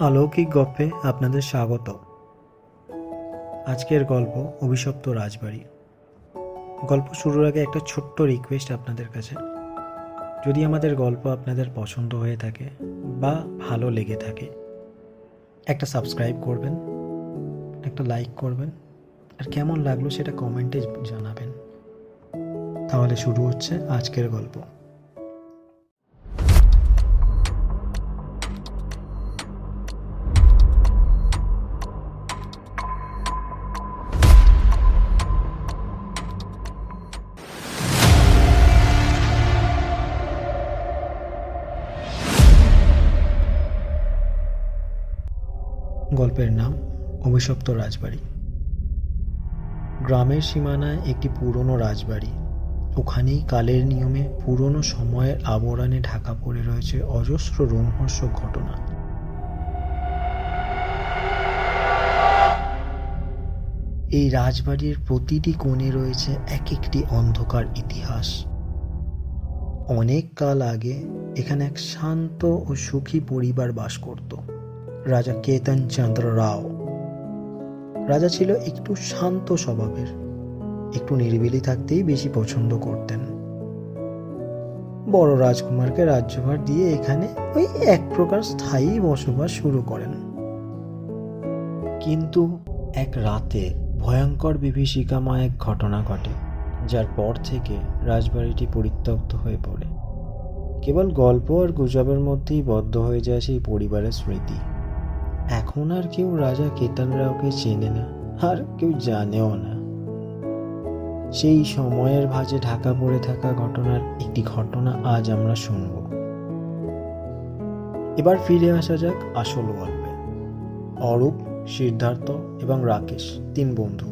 অলৌকিক গল্পে আপনাদের স্বাগত। আজকের গল্প অভিশপ্ত রাজবাড়ি। গল্প শুরুর আগে একটা ছোট্ট রিকোয়েস্ট আপনাদের কাছে। যদি আমাদের গল্প আপনাদের পছন্দ হয়ে থাকে বা ভালো লেগে থাকে, একটা সাবস্ক্রাইব করবেন, একটা লাইক করবেন, আর কেমন লাগল সেটা কমেন্টে জানাবেন। তাহলে শুরু হচ্ছে আজকের গল্প। গল্পের নাম অভিশপ্ত রাজবাড়ি। গ্রামের সীমানায় একটি পুরনো রাজবাড়ি। ওখানেই কালের নিয়মে পুরনো সময়ের আবরণে ঢাকা পড়ে রয়েছে অজস্র রোমহর্ষক ঘটনা। এই রাজবাড়ির প্রতিটি কোণে রয়েছে এক একটি অন্ধকার ইতিহাস। অনেক কাল আগে এখানে এক শান্ত ও সুখী পরিবার বাস করত। রাজা কেতন চন্দ্র রাও। রাজা ছিল একটু শান্ত স্বভাবের। একটু নিরিবিলি থাকতেই বেশি পছন্দ করতেন। বড় রাজকুমারকে রাজ্যভার দিয়ে এখানে ওই এক প্রকার স্থায়ী বসবাস শুরু করেন। কিন্তু এক রাতে ভয়ঙ্কর বিভীষিকাময় এক ঘটনা ঘটে, যার পর থেকে রাজবাড়িটি পরিত্যক্ত হয়ে পড়ে। কেবল গল্প আর গুজবের মধ্যেই বদ্ধ হয়ে যায় সেই পরিবারের স্মৃতি। এখন আর কেউ রাজা কেতন রাওকে চেনে না, আর কেউ জানেও না। সেই সময়ের ভাঁজে ঢাকা পড়ে থাকা ঘটনার একটি ঘটনা আজ আমরা শুনব। এবার ফিরে আসা যাক আসল গল্পে। অরূপ, সিদ্ধার্থ এবং রাকেশ, তিন বন্ধু।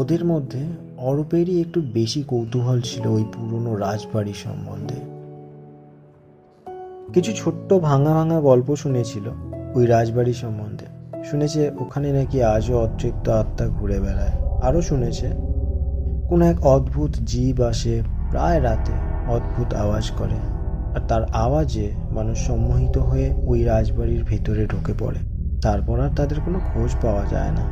ওদের মধ্যে অরূপেরই একটু বেশি কৌতূহল ছিল ওই পুরনো রাজবাড়ি সম্বন্ধে। কিছু ছোট্ট ভাঙা ভাঙা গল্প শুনেছিল। ওই রাজবাড়ি সম্বন্ধে। শুনেছে ওখানে নাকি আজও অতৃপ্ত আত্মা ঘুরে বেড়ায়। আরও শুনেছে, কোনো এক অদ্ভুত জীব আসে প্রায় রাতে অদ্ভুত আওয়াজ করে আর তার আওয়াজে মানুষ সম্মোহিত হয়ে ওই রাজবাড়ির ভেতরে ঢুকে পড়ে। তারপর আর তাদের কোনো খোঁজ পাওয়া যায় না।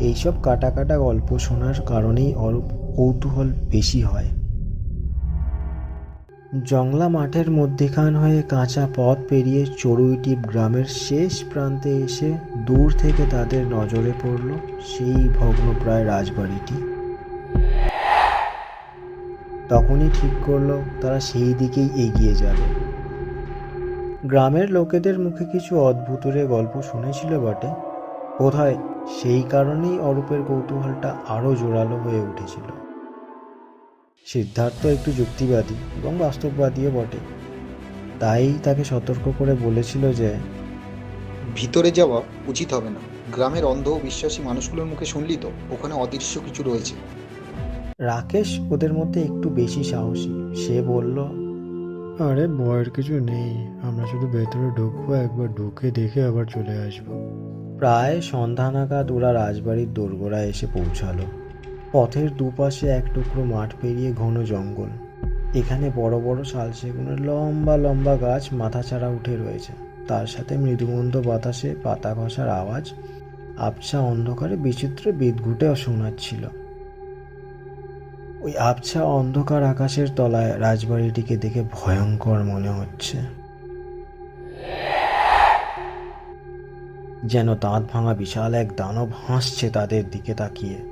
এইসব কাটা কাটা গল্প শোনার কারণেই অরূপ কৌতূহল বেশি হয়। জংলা মাঠের মধ্যেখান হয়ে কাঁচা পথ পেরিয়ে চড়ুইটি গ্রামের শেষ প্রান্তে এসে দূর থেকে তাদের নজরে পড়ল সেই ভগ্নপ্রায় রাজবাড়িটি। তখনই ঠিক করল তারা সেই দিকেই এগিয়ে যাবে। গ্রামের লোকেদের মুখে কিছু অদ্ভুতরে গল্প শুনেছিল বটে। বোধহয় সেই কারণেই অরূপের কৌতূহলটা আরও জোরালো হয়ে উঠেছিল। সিদ্ধার্থ একটু যুক্তিবাদী এবং বাস্তববাদীও বটে। তাই তাকে সতর্ক করে বলেছিল যে ভিতরে যাওয়া উচিত হবে না। গ্রামের অন্ধ ও বিশ্বাসী মানুষগুলোর মুখে শুনলি তো ওখানে অদৃশ্য কিছু রয়েছে। রাকেশ ওদের মধ্যে একটু বেশি সাহসী। সে বলল আরে ভয়ের কিছু নেই। আমরা শুধু ভেতরে ঢুকবো একবার ঢুকে দেখে আবার চলে আসব। প্রায় সন্ধ্যা নাগাদ ওরা রাজবাড়ির দোরগোড়ায় এসে পৌঁছালো। পথের দুপাশে এক টুকরো মাঠ পেরিয়ে ঘন জঙ্গল। এখানে বড় বড় শাল সেগুনের লম্বা লম্বা গাছ মাথাছাড়া উঠে রয়েছে। তার সাথে মৃদুমন্দ বাতাসে পাতা ঘষার আওয়াজ, আবছা অন্ধকারে বিচিত্র বিদঘুটেও শোনাচ্ছিল। ওই আবছা অন্ধকার আকাশের তলায় রাজবাড়িটিকে দেখে ভয়ঙ্কর মনে হচ্ছে। যেন দাঁত ভাঙা বিশাল এক দানব হাসছে তাদের দিকে তাকিয়ে।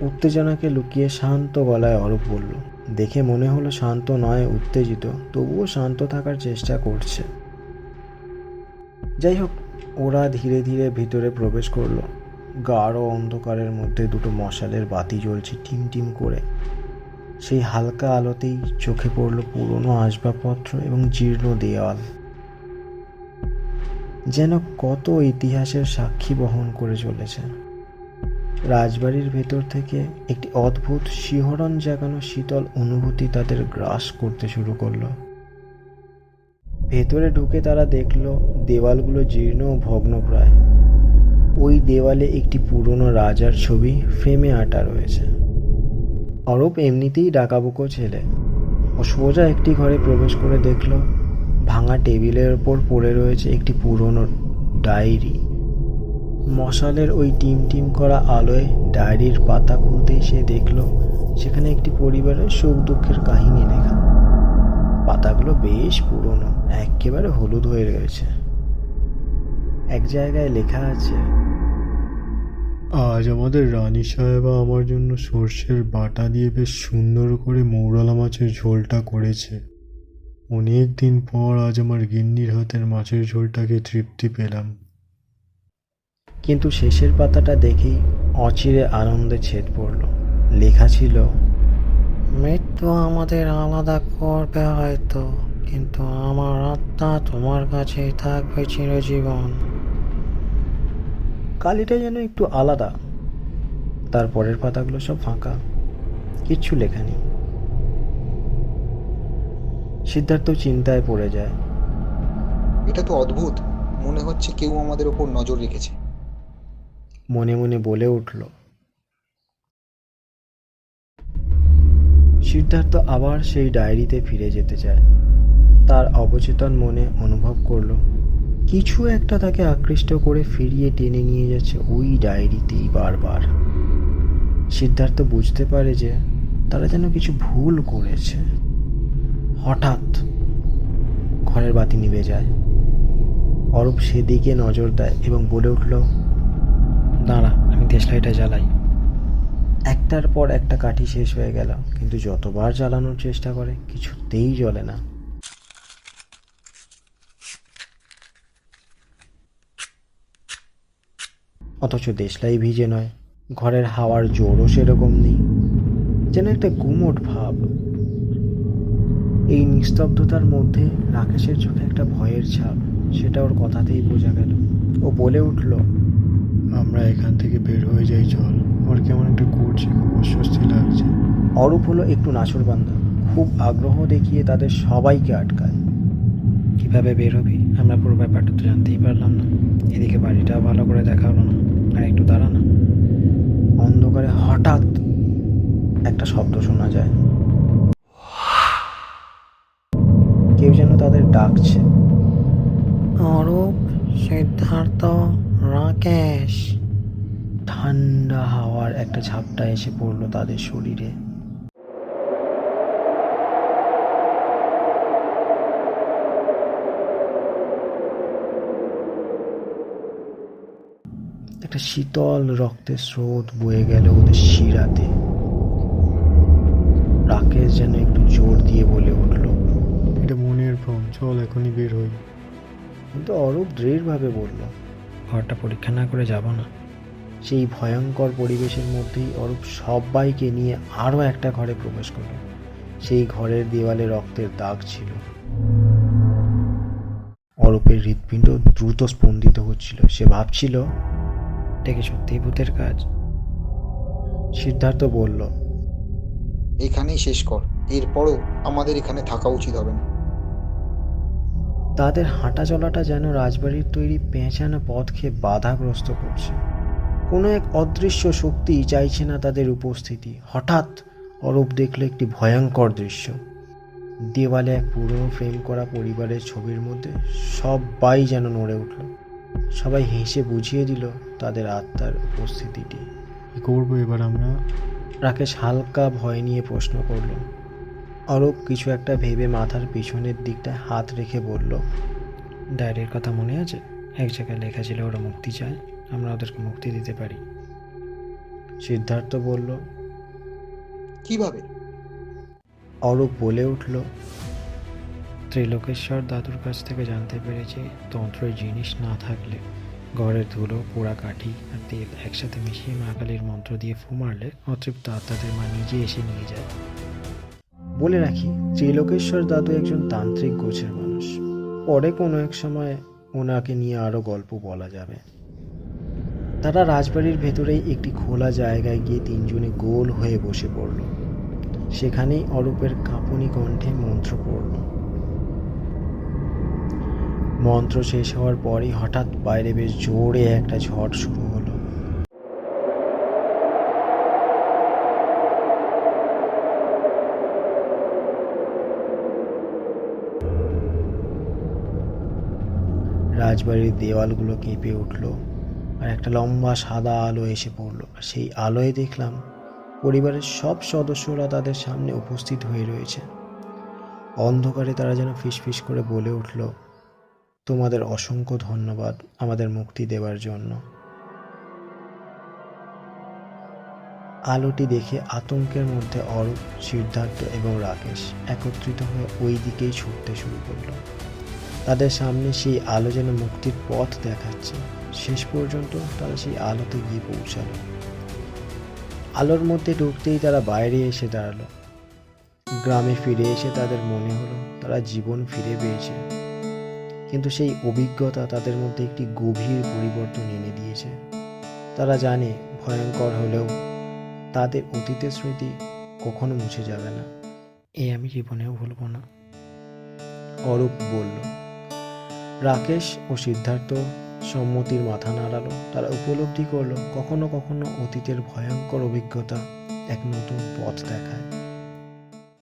উত্তেজনাকে লুকিয়ে শান্ত গলায় অরূপ বলল, দেখে মনে হলো শান্ত নয়, উত্তেজিত। তবুও শান্ত থাকার চেষ্টা করছে। যাই হোক, ওরা ধীরে ধীরে ভিতরে প্রবেশ করল। গাঢ় অন্ধকারের মধ্যে দুটো মশালের বাতি জ্বলছে টিম টিম করে। সেই হালকা আলোতেই চোখে পড়ল পুরনো আসবাবপত্র এবং জীর্ণ দেওয়াল যেন কত ইতিহাসের সাক্ষী বহন করে চলেছে। রাজবাড়ির ভেতর থেকে একটি অদ্ভুত শিহরণ জাগানো শীতল অনুভূতি তাদের গ্রাস করতে শুরু করল। ভেতরে ঢুকে তারা দেখল দেওয়ালগুলো জীর্ণ ও ভগ্নপ্রায়। ওই দেওয়ালে একটি পুরনো রাজার ছবি ফ্রেমে আঁটা রয়েছে। অরূপ এমনিতেই ডাকাবুকো ছেলে। ও সোজা একটি ঘরে প্রবেশ করে দেখল, ভাঙা টেবিলের ওপর পড়ে রয়েছে একটি পুরনো ডায়েরি। মশালের ওই টিম টিম করা আলোয় ডায়েরির পাতা খুলতেই সে দেখল, সেখানে একটি পরিবারের সুখ দুঃখের কাহিনী লেখা। পাতাগুলো বেশ পুরনো, একেবারে হলুদ হয়ে রয়েছে। এক জায়গায় লেখা আছে, আজ আমাদের রানী সাহেবা আমার জন্য সর্ষের বাটা দিয়ে বেশ সুন্দর করে মৌরলা মাছের ঝোলটা করেছে। অনেক দিন পর আজ আমার গিন্নির হাতের মাছের ঝোলটাকে তৃপ্তি পেলাম। কিন্তু শেষের পাতাটা দেখেই অচিরে আনন্দে ছেদ পড়ল। লেখা ছিল, মৃত্যু আমাদের আলাদা করবে হয়তো, কিন্তু আমার আত্মা তোমার কাছেই থাকবে চিরজীবন। কালিটা যেন একটু আলাদা। তারপরের পাতাগুলো সব ফাঁকা, কিচ্ছু লেখা নেই। সিদ্ধার্থ চিন্তায় পড়ে যায়। এটা তো অদ্ভুত। মনে হচ্ছে কেউ আমাদের ওপর নজর রেখেছে। মনে মনে বলে উঠল। সিদ্ধার্থ আবার সেই ডায়েরিতে ফিরে যেতে চায়। তার অবচেতন মনে অনুভব করল, কিছু একটা তাকে আকৃষ্ট করে ফিরিয়ে টেনে নিয়ে যাচ্ছে ওই ডায়েরিতেই বারবার। সিদ্ধার্থ বুঝতে পারে যে তারা যেন কিছু ভুল করেছে। হঠাৎ ঘরের বাতি নিভে যায়। অরূপ সেদিকে নজর দেয় এবং বলে উঠল দাঁড়া, আমি দেশলাইটা জ্বালাই। একটার পর একটা কাঠি শেষ হয়ে গেল, কিন্তু যতবার জ্বালানোর চেষ্টা করে, কিছুতেই জ্বলে না। অথচ দেশলাই ভিজে নয়, ঘরের হাওয়ার জোরও সেরকম নেই, যেন একটা গুমোট ভাব। এই নিস্তব্ধতার মধ্যে রাকেশের চোখে একটা ভয়ের ছাপ, সেটা ওর কথাতেই বোঝা গেল। ও বলে উঠল আমরা এখান থেকে বের হয়ে যাই চল। আমার কেমন একটা করছে খুব অস্বস্তি লাগছে। অরূপ হলো একটু নাচরবান্ধা খুব আগ্রহ দেখিয়ে তাদের সবাইকে আটকায়। কীভাবে বের হবি? আমরা পুরো ব্যাপারটা তো জানতেই পারলাম না। এদিকে বাড়িটা ভালো করে দেখা হলো না। আর একটু দাঁড়া না। অন্ধকারে হঠাৎ একটা শব্দ শোনা যায়। কেউ যেন তাদের ডাকছে। অরূপ সিদ্ধার্থ। রাকেশ। ঠান্ডা হাওয়ার একটা ঝাপটা এসে পড়ল তাদের শরীরে। একটা শীতল রক্তের স্রোত বয়ে গেল ওদের শিরাতে। রাকেশ যেন একটু জোর দিয়ে বলে উঠল এটা মনের ভ্রম চল এখনই বের হই। কিন্তু অরূপ দৃঢ়ভাবে বলল ঘরটা পরীক্ষা না করে যাব না। সেই ভয়ঙ্কর পরিবেশের মধ্যেই অরূপ সবাইকে নিয়ে আরও একটা ঘরে প্রবেশ করল। সেই ঘরের দেওয়ালে রক্তের দাগ ছিল। অরূপের হৃৎপিণ্ড দ্রুত স্পন্দিত হচ্ছিল। সে ভাবছিল এটা কি সত্যিই ভূতের কাজ? সিদ্ধার্থ বলল এখানেই শেষ কর। এরপরও আমাদের এখানে থাকা উচিত হবে না। তাদের হাঁটা চলাটা যেন রাজবাড়ির তৈরি পেঁচানো পথকে বাধাগ্রস্ত করছে। কোনো এক অদৃশ্য শক্তি চাইছে না তাদের উপস্থিতি। হঠাৎ অরূপ দেখল একটি ভয়ঙ্কর দৃশ্য। দেওয়ালে এক পুরনো ফ্রেম করা পরিবারের ছবির মধ্যে সবাই যেন নড়ে উঠল। সবাই হেসে বুঝিয়ে দিল তাদের আত্মার উপস্থিতিটি। কি করব এবার আমরা? রাকেশ হালকা ভয় নিয়ে প্রশ্ন করল। অরূপ কিছু একটা ভেবে মাথার পিছনের দিকটায় হাত রেখে বলল ডায়েরির কথা মনে আছে? এক জায়গায় লেখা ছিল ওরা মুক্তি চায় আমরা ওদেরকে মুক্তি দিতে পারি। সিদ্ধার্থ বলল কীভাবে? অরূপ বলে উঠল ত্রিলোকেশ্বর দাদুর কাছ থেকে জানতে পেরেছি তন্ত্রের জিনিস না থাকলে ঘরের ধুলো পোড়া কাঠি আর তেল একসাথে মিশিয়ে মা কালীর মন্ত্র দিয়ে ফু মারলে অতৃপ্ত আত্মাদের মা নিজে এসে নিয়ে যায়। বলে রাখি, ত্রিলোকেশ্বর দাদু একজন তান্ত্রিক গোছের মানুষ। পরে কোনো এক সময় ওনাকে নিয়ে আরও গল্প বলা যাবে। তারা রাজবাড়ির ভেতরেই একটি খোলা জায়গায় গিয়ে তিনজনে গোল হয়ে বসে পড়ল। সেখানেই অরূপের কাঁপুনি কণ্ঠে মন্ত্র পড়ল। মন্ত্র শেষ হওয়ার পরই হঠাৎ বাইরে বেশ জোরে একটা ঝড় শুরু হলো। রাজবাড়ির দেওয়ালগুলো কেঁপে উঠল আর একটা লম্বা সাদা আলো এসে পড়ল। সেই আলোয় দেখলাম পরিবারের সব সদস্যরা তাদের সামনে উপস্থিত হয়ে রয়েছে। অন্ধকারে তারা যেন ফিসফিস করে বলে উঠল, তোমাদের অসংখ্য ধন্যবাদ আমাদের মুক্তি দেওয়ার জন্য। আলোটি দেখে আতঙ্কের মধ্যে অরূপ, সিদ্ধার্থ এবং রাকেশ একত্রিত হয়ে ওই দিকেই ছুটতে শুরু করল। তাদের সামনে সেই আলো যেন মুক্তির পথ দেখাচ্ছে। শেষ পর্যন্ত তারা সেই আলোতে গিয়ে পৌঁছালো। আলোর মধ্যে ঢুকতেই তারা বাইরে এসে দাঁড়াল। গ্রামে ফিরে এসে তাদের মনে হলো তারা জীবন ফিরে পেয়েছে। কিন্তু সেই অভিজ্ঞতা তাদের মধ্যে একটি গভীর পরিবর্তন এনে দিয়েছে। তারা জানে ভয়ঙ্কর হলেও তাদের অতীতের স্মৃতি কখনো মুছে যাবে না। এ আমি জীবনেও ভুলব না। অরূপ বলল রাকেশ ও সিদ্ধার্থ সম্মতির মাথা নাড়ালো। তারা উপলব্ধি করল কখনো কখনো অতীতের ভয়ঙ্কর অভিজ্ঞতা এক নতুন পথ দেখায়।